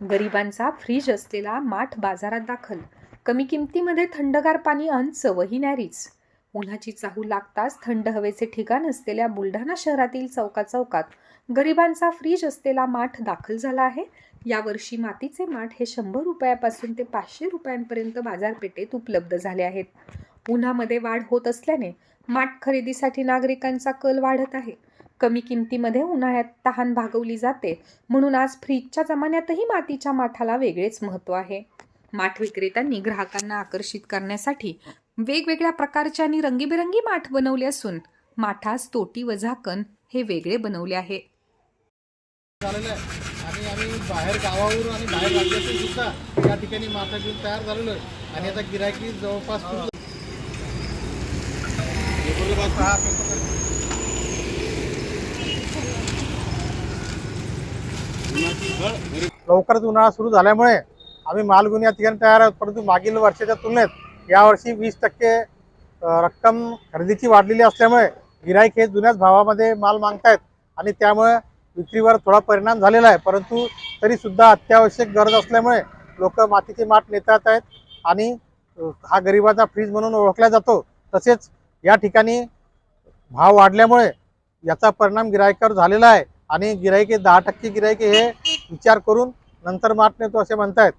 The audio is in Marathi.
गरिबांचा फ्रीज असलेला माठ बाजारात दाखल. कमी किमतीमध्ये थंडगार पाणी अन चवही नॅरीच उन्हाची चाहू लागताच थंड हवेचे ठिकाण असलेल्या बुलढाणा शहरातील चौका चौकात गरिबांचा फ्रीज असलेला माठ दाखल झाला आहे. यावर्षी मातीचे माठ हे शंभर रुपयापासून ते पाचशे रुपयांपर्यंत बाजारपेठेत उपलब्ध झाले आहेत. उन्हामध्ये वाढ होत असल्याने माठ खरेदीसाठी नागरिकांचा कल वाढत आहे. कमी किमतीमध्ये उन्हाळ्यात तहान भागवली जाते. म्हणून आज फ्रीजच्या जमान्यातही मातीच्या माठाला वेगळेच महत्त्व आहे. माठ विक्रेत्यांनी ग्राहकांना आकर्षित करण्यासाठी वेगवेगळ्या प्रकारचे आणि रंगीबेरंगी माठ बनवले असून माठास तोटी व झाकण हे वेगळे बनवले आहे. झालेलं आहे. आणि आम्ही बाहेर गावावरून आणि बाहेर राज्यातून सुद्धा या ठिकाणी माथा घेऊन तयार झालेलो आहे. आणि आता गिरायकी जवळपास लवकरच उन्हाळा सुरू झाल्यामुळे आम्ही माल या ठिकाणी तयार आहोत. परंतु मागील वर्षाच्या तुलनेत यावर्षी वीस टक्के रक्कम खरेदीची वाढलेली असल्यामुळे गिराईक हे जुन्याच भावामध्ये माल मागतायत आणि त्यामुळे विक्रीवर थोडा परिणाम झालेला आहे. परंतु तरीसुद्धा अत्यावश्यक गरज असल्यामुळे लोक मातीची माठ नेतात आहेत आणि हा गरिबाचा फ्रीज म्हणून ओळखला जातो. तसेच या ठिकाणी भाव वाढल्यामुळे याचा परिणाम गिरायकावर झालेला आहे. आणि गिरायके दहा टक्के गिरायके हे विचार करून नंतर मात नेतो असे म्हणतायत.